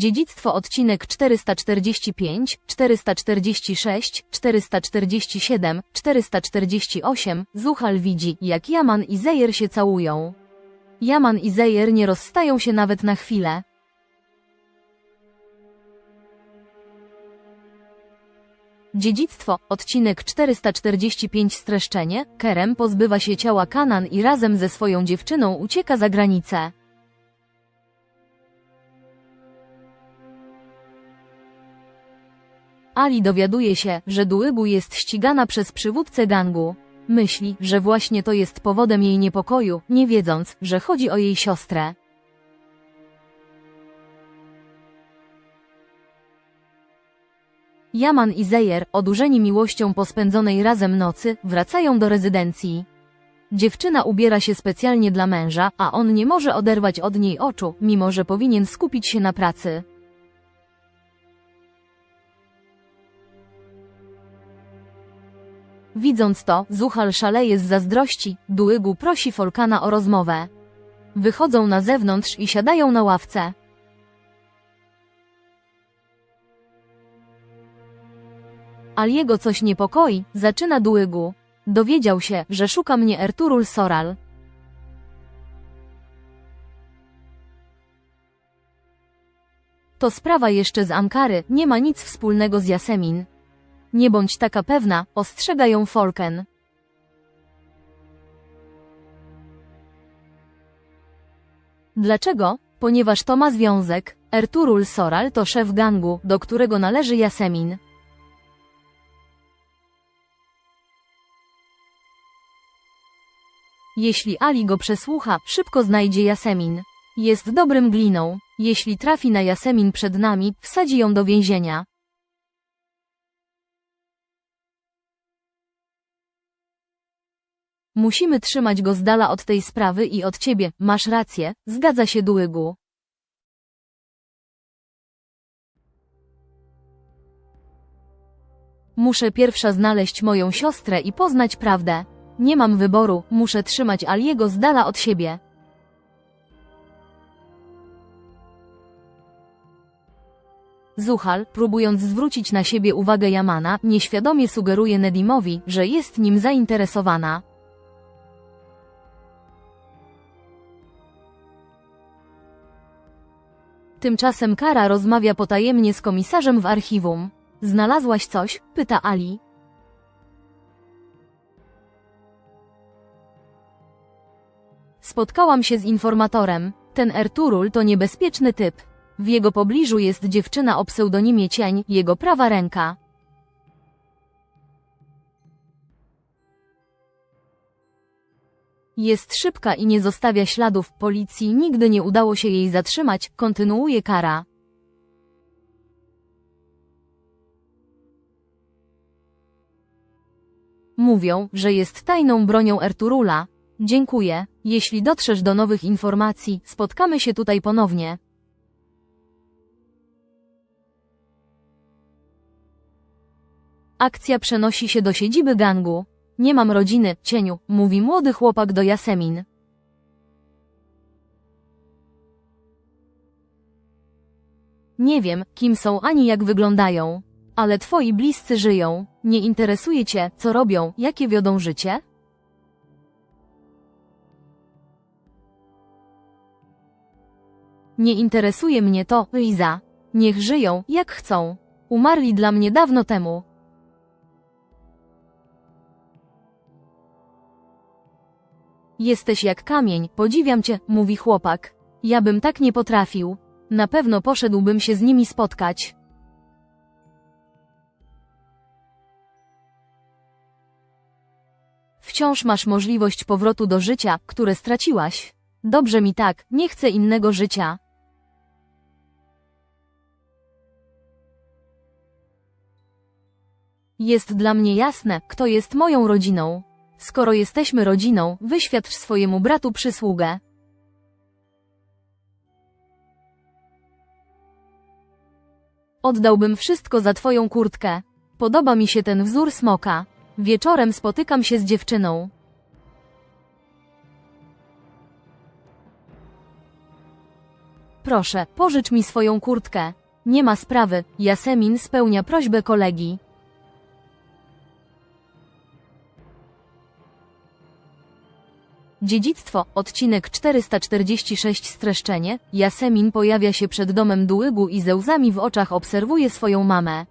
Dziedzictwo odcinek 445, 446, 447, 448. Zuchal widzi, jak Jaman i Zejer się całują. Jaman i Zejer nie rozstają się nawet na chwilę. Dziedzictwo, odcinek 445 Streszczenie, Kerem pozbywa się ciała Kanan i razem ze swoją dziewczyną ucieka za granicę. Ali dowiaduje się, że Duigu jest ścigana przez przywódcę gangu. Myśli, że właśnie to jest powodem jej niepokoju, nie wiedząc, że chodzi o jej siostrę. Jaman i Zejer, odurzeni miłością po spędzonej razem nocy, wracają do rezydencji. Dziewczyna ubiera się specjalnie dla męża, a on nie może oderwać od niej oczu, mimo że powinien skupić się na pracy. Widząc to, Zuchal szaleje z zazdrości, Duigu prosi Folkana o rozmowę. Wychodzą na zewnątrz i siadają na ławce. Aliego coś niepokoi, zaczyna Duigu. Dowiedział się, że szuka mnie Erturul Soral. To sprawa jeszcze z Ankary, nie ma nic wspólnego z Jasemin. Nie bądź taka pewna, ostrzega ją Folken. Dlaczego? Ponieważ to ma związek. Erturul Soral to szef gangu, do którego należy Jasemin. Jeśli Ali go przesłucha, szybko znajdzie Jasemin. Jest dobrym gliną. Jeśli trafi na Jasemin przed nami, wsadzi ją do więzienia. Musimy trzymać go z dala od tej sprawy i od ciebie, masz rację, zgadza się Duigu. Muszę pierwsza znaleźć moją siostrę i poznać prawdę. Nie mam wyboru, muszę trzymać Aliego z dala od siebie. Zuchal, próbując zwrócić na siebie uwagę Jamana, nieświadomie sugeruje Nedimowi, że jest nim zainteresowana. Tymczasem Kara rozmawia potajemnie z komisarzem w archiwum. Znalazłaś coś? pyta Ali. Spotkałam się z informatorem. Ten Erturul to niebezpieczny typ. W jego pobliżu jest dziewczyna o pseudonimie Cień, jego prawa ręka. Jest szybka i nie zostawia śladów, policji nigdy nie udało się jej zatrzymać, kontynuuje Kara. Mówią, że jest tajną bronią Erturula. Dziękuję. Jeśli dotrzesz do nowych informacji, spotkamy się tutaj ponownie. Akcja przenosi się do siedziby gangu. Nie mam rodziny, cieniu, mówi młody chłopak do Jasemin. Nie wiem, kim są ani jak wyglądają. Ale twoi bliscy żyją. Nie interesuje cię, co robią, jakie wiodą życie? Nie interesuje mnie to, Liza. Niech żyją, jak chcą. Umarli dla mnie dawno temu. Jesteś jak kamień, podziwiam cię, mówi chłopak. Ja bym tak nie potrafił. Na pewno poszedłbym się z nimi spotkać. Wciąż masz możliwość powrotu do życia, które straciłaś. Dobrze mi tak, nie chcę innego życia. Jest dla mnie jasne, kto jest moją rodziną. Skoro jesteśmy rodziną, wyświadcz swojemu bratu przysługę. Oddałbym wszystko za twoją kurtkę. Podoba mi się ten wzór smoka. Wieczorem spotykam się z dziewczyną. Proszę, pożycz mi swoją kurtkę. Nie ma sprawy, Jasemin spełnia prośbę kolegi. Dziedzictwo, odcinek 446 streszczenie, Jasemin pojawia się przed domem Dułygu i ze łzami w oczach obserwuje swoją mamę.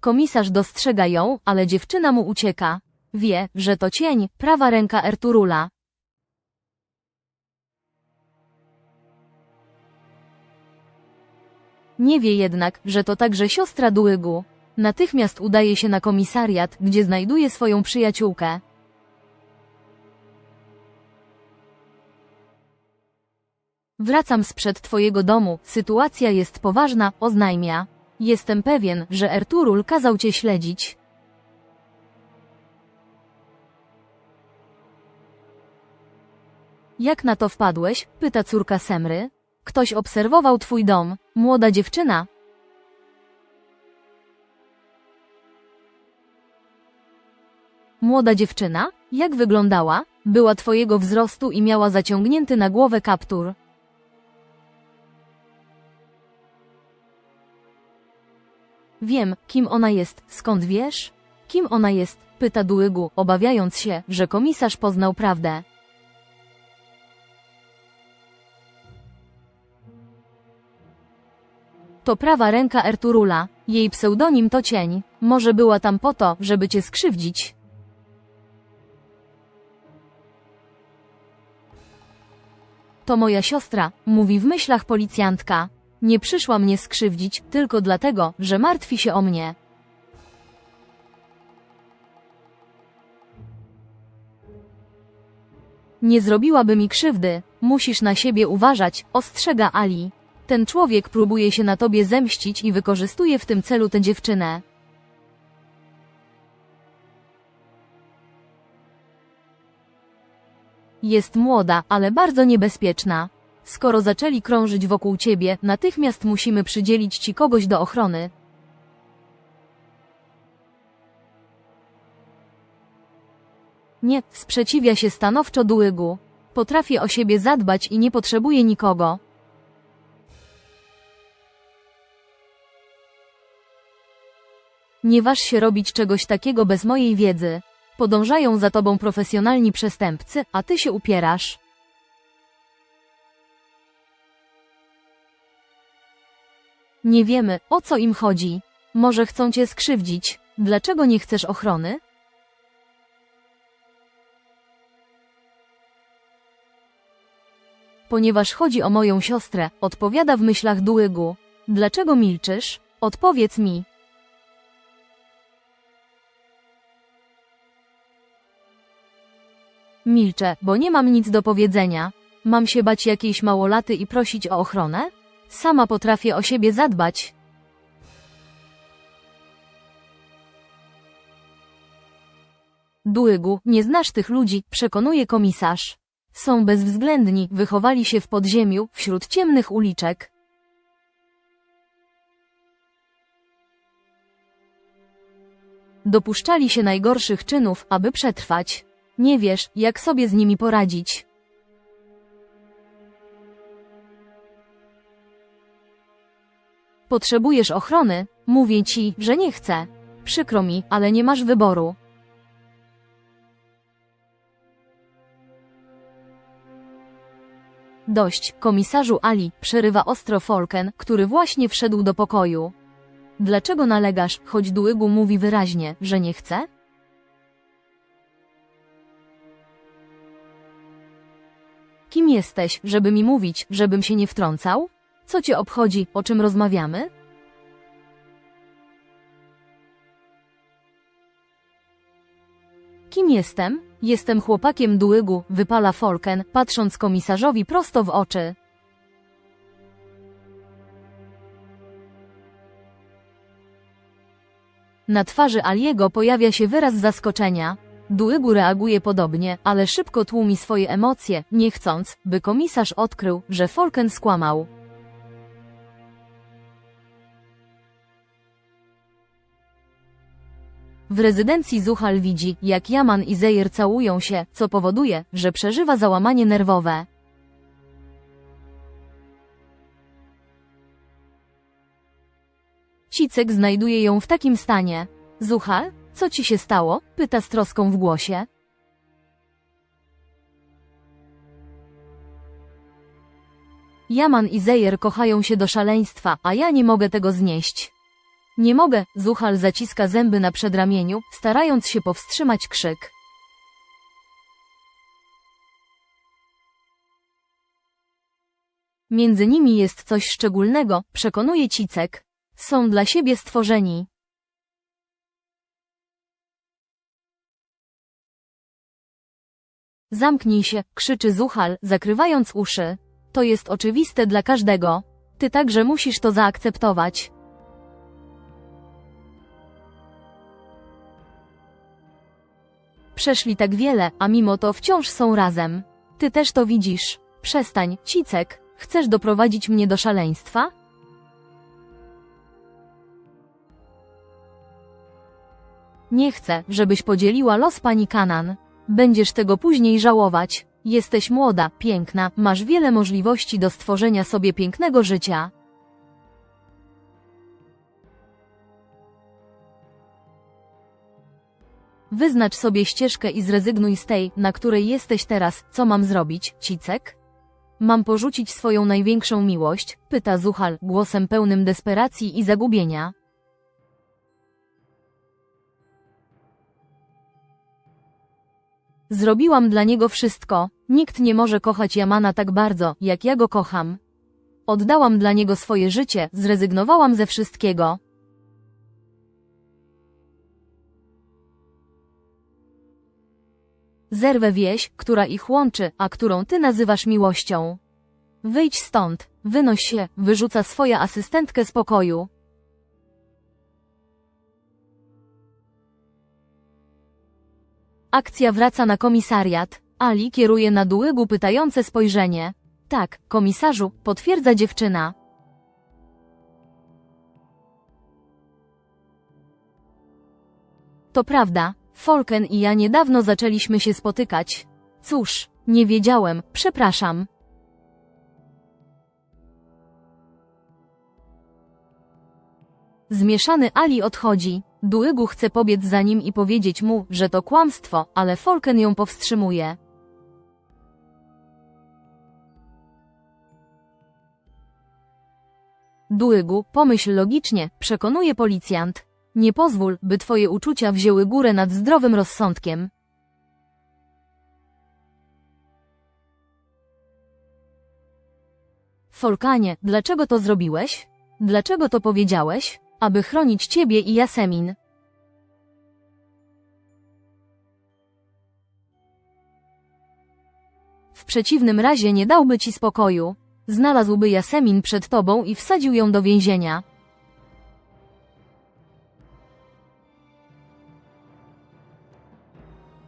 Komisarz dostrzega ją, ale dziewczyna mu ucieka. Wie, że to cień, prawa ręka Erturula. Nie wie jednak, że to także siostra Dułygu. Natychmiast udaje się na komisariat, gdzie znajduje swoją przyjaciółkę. Wracam sprzed twojego domu, sytuacja jest poważna, oznajmia. Jestem pewien, że Erturul kazał cię śledzić. Jak na to wpadłeś? pyta córka Semry. Ktoś obserwował twój dom, młoda dziewczyna. Młoda dziewczyna? Jak wyglądała? Była twojego wzrostu i miała zaciągnięty na głowę kaptur. Wiem, kim ona jest, skąd wiesz? Kim ona jest? pyta Dułygu, obawiając się, że komisarz poznał prawdę. To prawa ręka Erturula, jej pseudonim to cień. Może była tam po to, żeby cię skrzywdzić. To moja siostra, mówi w myślach policjantka. Nie przyszła mnie skrzywdzić, tylko dlatego, że martwi się o mnie. Nie zrobiłaby mi krzywdy, musisz na siebie uważać, ostrzega Ali. Ten człowiek próbuje się na tobie zemścić i wykorzystuje w tym celu tę dziewczynę. Jest młoda, ale bardzo niebezpieczna. Skoro zaczęli krążyć wokół ciebie, natychmiast musimy przydzielić ci kogoś do ochrony. Nie, sprzeciwia się stanowczo Dułygu. Potrafię o siebie zadbać i nie potrzebuję nikogo. Nie waż się robić czegoś takiego bez mojej wiedzy. Podążają za tobą profesjonalni przestępcy, a ty się upierasz. Nie wiemy, o co im chodzi. Może chcą cię skrzywdzić. Dlaczego nie chcesz ochrony? Ponieważ chodzi o moją siostrę, odpowiada w myślach Dułygu. Dlaczego milczysz? Odpowiedz mi. Milczę, bo nie mam nic do powiedzenia. Mam się bać jakiejś małolaty i prosić o ochronę? Sama potrafię o siebie zadbać. Dułygu, nie znasz tych ludzi, przekonuje komisarz. Są bezwzględni, wychowali się w podziemiu, wśród ciemnych uliczek. Dopuszczali się najgorszych czynów, aby przetrwać. Nie wiesz, jak sobie z nimi poradzić. Potrzebujesz ochrony? Mówię ci, że nie chcę. Przykro mi, ale nie masz wyboru. Dość, komisarzu Ali, przerywa ostro Folken, który właśnie wszedł do pokoju. Dlaczego nalegasz, choć Dułygu mówi wyraźnie, że nie chce? Kim jesteś, żeby mi mówić, żebym się nie wtrącał? Co cię obchodzi, o czym rozmawiamy? Kim jestem? Jestem chłopakiem Dułygu, wypala Folken, patrząc komisarzowi prosto w oczy. Na twarzy Aliego pojawia się wyraz zaskoczenia. Dułygu reaguje podobnie, ale szybko tłumi swoje emocje, nie chcąc, by komisarz odkrył, że Folken skłamał. W rezydencji Zuhal widzi, jak Yaman i Zeir całują się, co powoduje, że przeżywa załamanie nerwowe. Cicek znajduje ją w takim stanie. Zuhal, co ci się stało? pyta z troską w głosie. Jaman i Zejer kochają się do szaleństwa, a ja nie mogę tego znieść. Nie mogę, Zuhal zaciska zęby na przedramieniu, starając się powstrzymać krzyk. Między nimi jest coś szczególnego, przekonuje Cicek. Są dla siebie stworzeni. Zamknij się, krzyczy Zuhal, zakrywając uszy. To jest oczywiste dla każdego. Ty także musisz to zaakceptować. Przeszli tak wiele, a mimo to wciąż są razem. Ty też to widzisz. Przestań, Cicek. Chcesz doprowadzić mnie do szaleństwa? Nie chcę, żebyś podzieliła los pani Kanan. Będziesz tego później żałować. Jesteś młoda, piękna, masz wiele możliwości do stworzenia sobie pięknego życia. Wyznacz sobie ścieżkę i zrezygnuj z tej, na której jesteś teraz. Co mam zrobić, Cicek? Mam porzucić swoją największą miłość? Pyta Zuhal, głosem pełnym desperacji i zagubienia. Zrobiłam dla niego wszystko. Nikt nie może kochać Jamana tak bardzo, jak ja go kocham. Oddałam dla niego swoje życie, zrezygnowałam ze wszystkiego. Zerwę wieś, która ich łączy, a którą ty nazywasz miłością. Wyjdź stąd, wynoś się, wyrzuca swoja asystentkę z pokoju. Akcja wraca na komisariat. Ali kieruje na Dułygu pytające spojrzenie. Tak, komisarzu, potwierdza dziewczyna. To prawda, Folken i ja niedawno zaczęliśmy się spotykać. Cóż, nie wiedziałem, przepraszam. Zmieszany Ali odchodzi. Duigu chce pobiec za nim i powiedzieć mu, że to kłamstwo, ale Folken ją powstrzymuje. Duigu, pomyśl logicznie, przekonuje policjant. Nie pozwól, by twoje uczucia wzięły górę nad zdrowym rozsądkiem. Folkanie, dlaczego to zrobiłeś? Dlaczego to powiedziałeś? Aby chronić ciebie i Jasemin. W przeciwnym razie nie dałby ci spokoju. Znalazłby Jasemin przed tobą i wsadził ją do więzienia.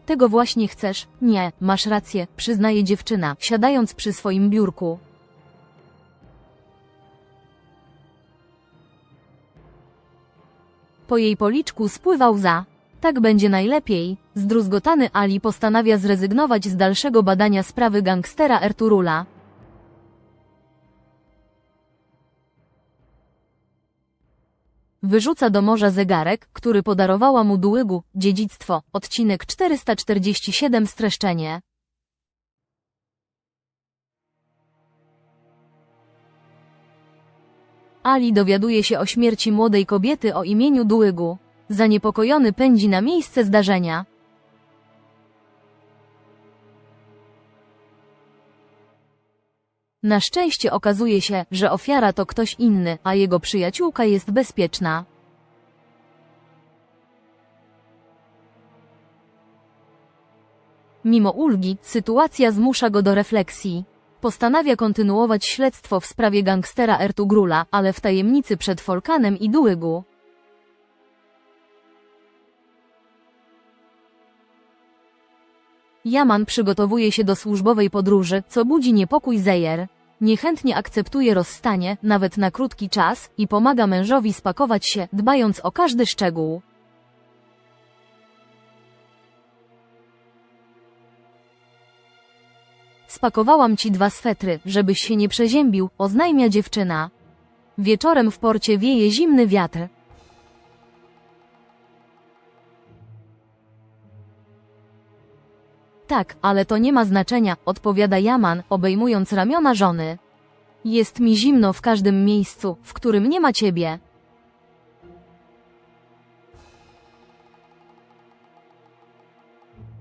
Tego właśnie chcesz? Nie, masz rację, przyznaje dziewczyna, siadając przy swoim biurku. Po jej policzku spływał za. Tak będzie najlepiej. Zdruzgotany Ali postanawia zrezygnować z dalszego badania sprawy gangstera Erturula. Wyrzuca do morza zegarek, który podarowała mu Dułygu, dziedzictwo, odcinek 447 streszczenie. Ali dowiaduje się o śmierci młodej kobiety o imieniu Dułygu. Zaniepokojony pędzi na miejsce zdarzenia. Na szczęście okazuje się, że ofiara to ktoś inny, a jego przyjaciółka jest bezpieczna. Mimo ulgi, sytuacja zmusza go do refleksji. Postanawia kontynuować śledztwo w sprawie gangstera Ertugrula, ale w tajemnicy przed Folkanem i Dułygu. Jaman przygotowuje się do służbowej podróży, co budzi niepokój Zejer. Niechętnie akceptuje rozstanie, nawet na krótki czas, i pomaga mężowi spakować się, dbając o każdy szczegół. Spakowałam ci dwa swetry, żebyś się nie przeziębił, oznajmia dziewczyna. Wieczorem w porcie wieje zimny wiatr. Tak, ale to nie ma znaczenia, odpowiada Jaman, obejmując ramiona żony. Jest mi zimno w każdym miejscu, w którym nie ma ciebie.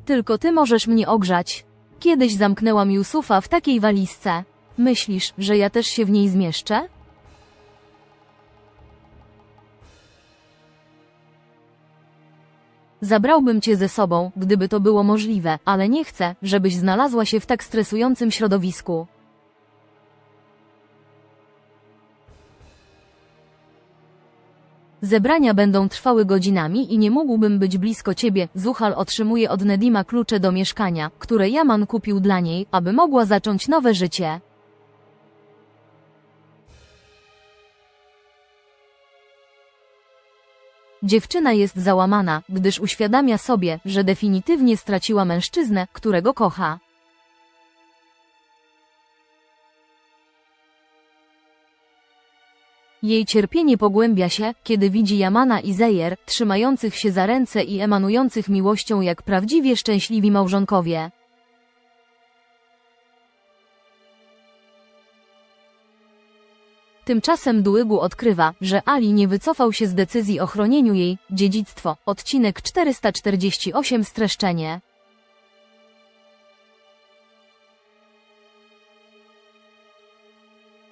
Tylko ty możesz mnie ogrzać. Kiedyś zamknęłam Yusufa w takiej walizce. Myślisz, że ja też się w niej zmieszczę? Zabrałbym cię ze sobą, gdyby to było możliwe, ale nie chcę, żebyś znalazła się w tak stresującym środowisku. Zebrania będą trwały godzinami i nie mógłbym być blisko ciebie. Zuhal otrzymuje od Nedima klucze do mieszkania, które Jaman kupił dla niej, aby mogła zacząć nowe życie. Dziewczyna jest załamana, gdyż uświadamia sobie, że definitywnie straciła mężczyznę, którego kocha. Jej cierpienie pogłębia się, kiedy widzi Jamana i Zejer, trzymających się za ręce i emanujących miłością jak prawdziwie szczęśliwi małżonkowie. Tymczasem Dułygu odkrywa, że Ali nie wycofał się z decyzji o chronieniu jej, dziedzictwo, odcinek 448 streszczenie.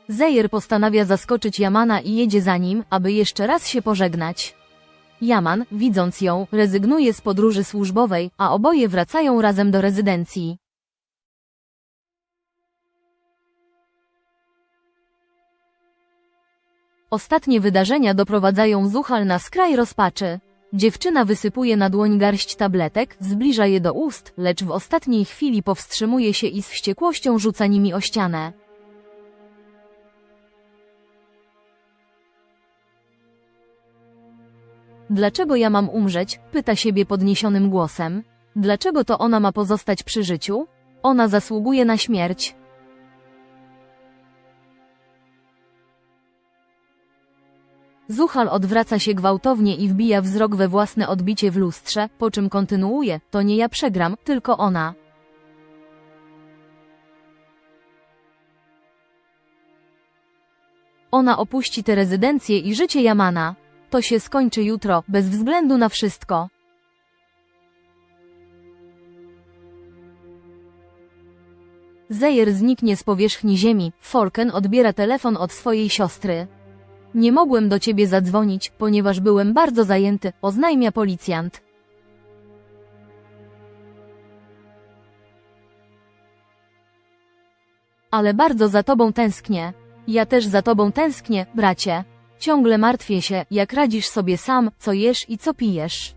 Zejer postanawia zaskoczyć Jamana i jedzie za nim, aby jeszcze raz się pożegnać. Jaman, widząc ją, rezygnuje z podróży służbowej, a oboje wracają razem do rezydencji. Ostatnie wydarzenia doprowadzają Zuchal na skraj rozpaczy. Dziewczyna wysypuje na dłoń garść tabletek, zbliża je do ust, lecz w ostatniej chwili powstrzymuje się i z wściekłością rzuca nimi o ścianę. Dlaczego ja mam umrzeć? pyta siebie podniesionym głosem. Dlaczego to ona ma pozostać przy życiu? Ona zasługuje na śmierć. Zuchal odwraca się gwałtownie i wbija wzrok we własne odbicie w lustrze, po czym kontynuuje, to nie ja przegram, tylko ona. Ona opuści tę rezydencję i życie Jamana. To się skończy jutro, bez względu na wszystko. Zejer zniknie z powierzchni ziemi, Folken odbiera telefon od swojej siostry. Nie mogłem do ciebie zadzwonić, ponieważ byłem bardzo zajęty, oznajmia policjant. Ale bardzo za tobą tęsknię. Ja też za tobą tęsknię, bracie. Ciągle martwię się, jak radzisz sobie sam, co jesz i co pijesz.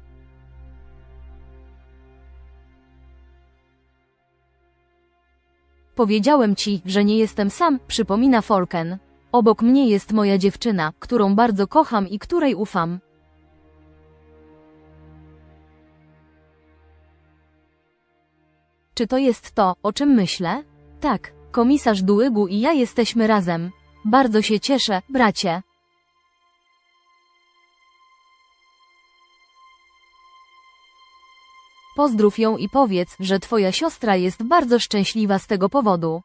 Powiedziałem ci, że nie jestem sam, przypomina Folken. Obok mnie jest moja dziewczyna, którą bardzo kocham i której ufam. Czy to jest to, o czym myślę? Tak, komisarz Dułygu i ja jesteśmy razem. Bardzo się cieszę, bracie. Pozdrów ją i powiedz, że twoja siostra jest bardzo szczęśliwa z tego powodu.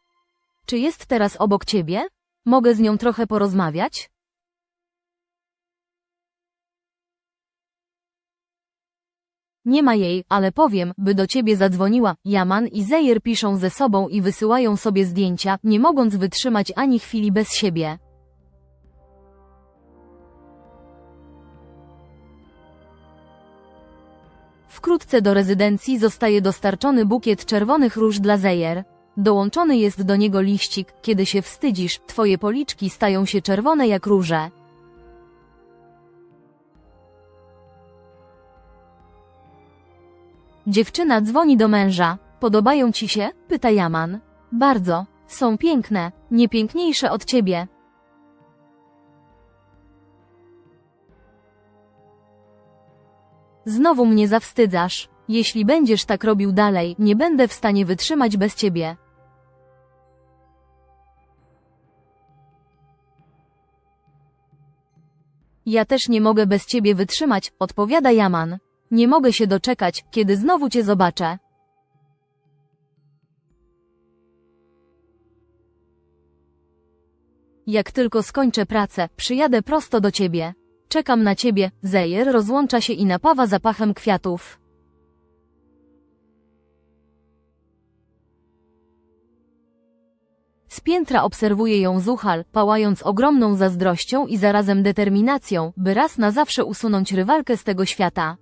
Czy jest teraz obok ciebie? Mogę z nią trochę porozmawiać? Nie ma jej, ale powiem, by do ciebie zadzwoniła. Jaman i Zejer piszą ze sobą i wysyłają sobie zdjęcia, nie mogąc wytrzymać ani chwili bez siebie. Wkrótce do rezydencji zostaje dostarczony bukiet czerwonych róż dla Zejer. Dołączony jest do niego liścik, kiedy się wstydzisz, twoje policzki stają się czerwone jak róże. Dziewczyna dzwoni do męża. Podobają ci się? pyta Jaman. Bardzo. Są piękne, nie piękniejsze od ciebie. Znowu mnie zawstydzasz. Jeśli będziesz tak robił dalej, nie będę w stanie wytrzymać bez ciebie. Ja też nie mogę bez ciebie wytrzymać, odpowiada Jaman. Nie mogę się doczekać, kiedy znowu cię zobaczę. Jak tylko skończę pracę, przyjadę prosto do ciebie. Czekam na ciebie, Zejer rozłącza się i napawa zapachem kwiatów. Z piętra obserwuje ją Zuchal, pałając ogromną zazdrością i zarazem determinacją, by raz na zawsze usunąć rywalkę z tego świata.